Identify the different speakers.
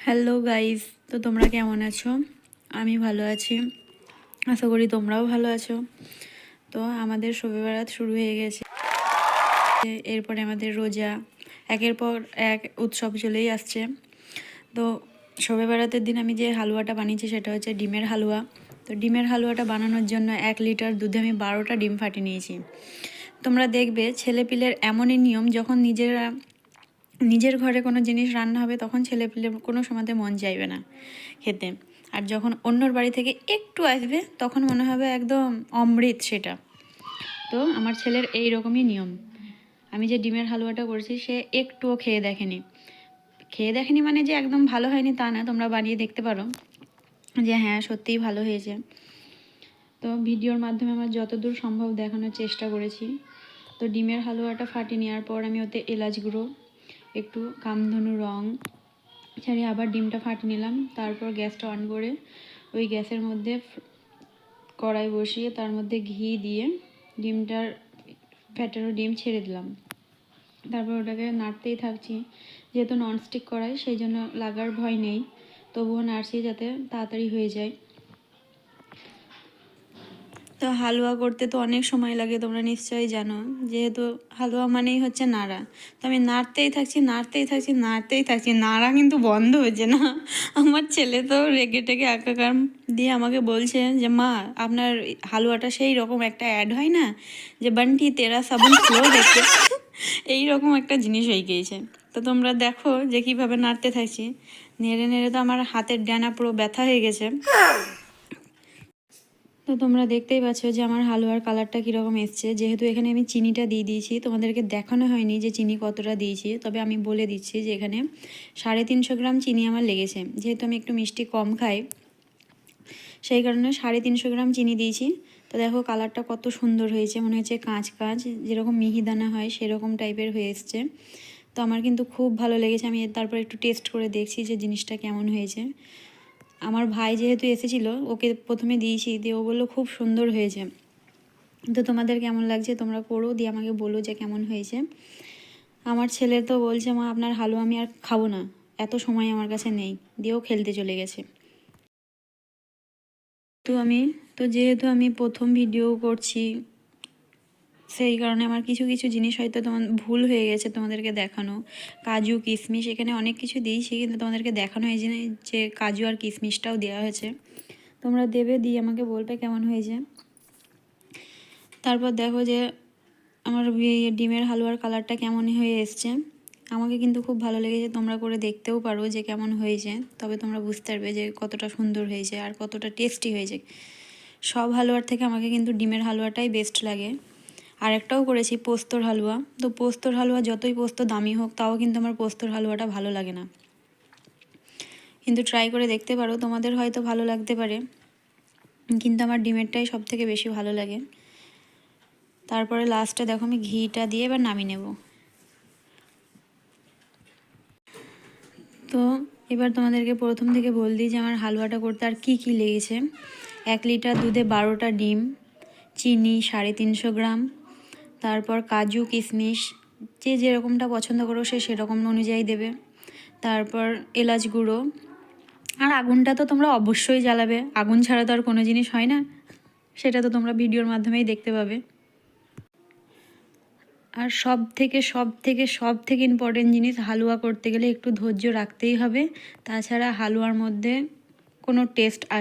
Speaker 1: Hello guys তো তোমরা কেমন আছো? আমি ভালো আছি। আশা করি তোমরাও ভালো আছো। তো আমাদের শবে বারাত শুরু হয়ে গেছে। এরপরে আমাদের রোজা। একের পর এক উৎসব চলেই আসছে। তো শবে বারাতের দিন আমি যে হালুয়াটা বানিয়েছি, সেটা হচ্ছে ডিমের হালুয়া। তো ডিমের হালুয়াটা বানানোর জন্য এক লিটার দুধে আমি বারোটা ডিম ফাটিয়ে নিয়েছি। তোমরা দেখবে ছেলেপিলের এমনই নিয়ম, যখন নিজেরা নিজের ঘরে কোনো জিনিস রান্না হবে, তখন ছেলে পেলে কোনো সময়তে মন চাইবে না খেতে। আর যখন অন্যর বাড়ি থেকে একটু আসবে, তখন মনে হবে একদম অমৃত সেটা। তো আমার ছেলের এই রকমই নিয়ম। আমি যে ডিমের হালুয়াটা করছি, সে একটুও খেয়ে দেখেনি। খেয়ে দেখেনি মানে যে একদম ভালো হয়নি তা না, তোমরা বানিয়ে দেখতে পারো। যে হ্যাঁ সত্যিই ভালো হয়েছে। তো ভিডিওর মাধ্যমে আমার যতদূর সম্ভব দেখানোর চেষ্টা করেছি। তো ডিমের হালুয়াটা ফাটিয়ে নেওয়ার পর আমি ওতে এলাচ গুঁড়ো একটু কামধনু রং। ছাড়িয়ে আবার ডিমটা ফাটিয়ে নিলাম, তারপর গ্যাসটা অন করে ওই গ্যাসের মধ্যে কড়াই বসিয়ে তার মধ্যে ঘি দিয়ে ডিমটার ফ্যাটানো ডিম ছেড়ে দিলাম। তারপর ওটাকে নাড়তেই থাকছি, যেহেতু ননস্টিক কড়াই, সেই জন্য লাগার ভয় নেই। তবুও নাড়ছি যাতে তাড়াতাড়ি হয়ে যায়। তো হালুয়া করতে তো অনেক সময় লাগে, তোমরা নিশ্চয়ই জানো। যেহেতু হালুয়া মানেই হচ্ছে নাড়া। তো আমি নাড়তেই থাকছি নাড়তেই থাকছি নাড়তেই থাকছি। নাড়া কিন্তু বন্ধ হচ্ছে না। আমার ছেলে তো রেগে টেগে একাকার দিয়ে আমাকে বলছে যে, মা, আপনার হালুয়াটা সেই রকম একটা অ্যাড হয় না যে, বান্টি তেরা সাবুন ফ্লো দেখতে? এই রকম একটা জিনিস হয়ে গিয়েছে। তো তোমরা দেখো যে কীভাবে নাড়তে থাকছি। নেড়ে নেড়ে তো আমার হাতের ডানা পুরো ব্যথা হয়ে গেছে। তো তোমরা দেখতেই পাচ্ছ যে আমার হালুয়ার কালারটা কীরকম এসছে। যেহেতু এখানে আমি চিনিটা দিয়ে দিয়েছি, তোমাদেরকে দেখানো হয়নি যে চিনি কতটা দিয়েছি, তবে আমি বলে দিচ্ছি যে এখানে সাড়ে তিনশো গ্রাম চিনি আমার লেগেছে। যেহেতু আমি একটু মিষ্টি কম খাই, সেই কারণে সাড়ে তিনশো গ্রাম চিনি দিয়েছি। তো দেখো কালারটা কত সুন্দর হয়েছে, মনে হচ্ছে কাঁচ কাঁচ, যেরকম মিহিদানা হয় সেরকম টাইপের হয়ে এসছে। তো আমার কিন্তু খুব ভালো লেগেছে, আমি তারপর একটু টেস্ট করে দেখছি যে জিনিসটা কেমন হয়েছে। আমার ভাই যেহেতু এসেছিল, ওকে প্রথমে দিয়েছি, দিয়ে ও বলল খুব সুন্দর হয়েছে। তো তোমাদের কেমন লাগছে? তোমরা করো দিয়ে আমাকে বলো যে কেমন হয়েছে। আমার ছেলে তো বলছে, মা, আপনার হালুয়া আমি আর খাব না। এত সময় আমার কাছে নেই। দিয়েও খেলতে চলে গেছে। তো আমি, তো যেহেতু আমি প্রথম ভিডিও করছি সেই কারণে আমার কিছু কিছু জিনিস হয়তো তোমার ভুল হয়ে গেছে তোমাদেরকে দেখানো। কাজু কিশমিশ এখানে অনেক কিছু দিয়েছি, কিন্তু তোমাদেরকে দেখানো হয়েছে যে কাজু আর কিশমিশটাও দেওয়া হয়েছে। তোমরা দেবে, দিয়ে আমাকে বলবে কেমন হয়েছে। তারপর দেখো যে আমার ডিমের হালুয়ার কালারটা কেমন হয়ে এসছে। আমাকে কিন্তু খুব ভালো লেগেছে, তোমরা করে দেখতেও পারো যে কেমন হয়েছে। তবে তোমরা বুঝতে পারবে যে কতটা সুন্দর হয়েছে আর কতটা টেস্টি হয়েছে। সব হালুয়ার থেকে আমাকে কিন্তু ডিমের হালুয়াটাই বেস্ট লাগে। আর একটাও করেছি, পোস্তর হালুয়া। তো পোস্তর হালুয়া যতই পোস্ত দামি হোক, তাও কিন্তু আমার পোস্তর হালুয়াটা ভালো লাগে না। কিন্তু ট্রাই করে দেখতে পারো, তোমাদের হয়তো ভালো লাগতে পারে। কিন্তু আমার ডিমেরটাই সব থেকে বেশি ভালো লাগে। তারপরে লাস্টে দেখো আমি ঘিটা দিয়ে এবার নামিয়ে নেব। তো এবার তোমাদেরকে প্রথম থেকে বল দিই যে আমার হালুয়াটা করতে আর কি কি লেগেছে। এক লিটার দুধে বারোটা ডিম, চিনি সাড়ে তিনশো গ্রাম তারপর কাজু কিশমিশ যে যেরকমটা পছন্দ করো সে সেরকম অনুযায়ী দেবে। তারপর এলাচ গুঁড়ো। আর আগুনটা তো তোমরা অবশ্যই জ্বালাবে। আগুন ছাড়া তো আর কোনো জিনিস হয় না। সেটা তো তোমরা ভিডিওর মাধ্যমেই দেখতে পাবে। আর সব থেকে সব থেকে সব থেকে ইম্পর্টেন্ট জিনিস হালুয়া করতে গেলে একটু ধৈর্য রাখতেই হবে। তাছাড়া হালুয়ার মধ্যে কোনো টেস্ট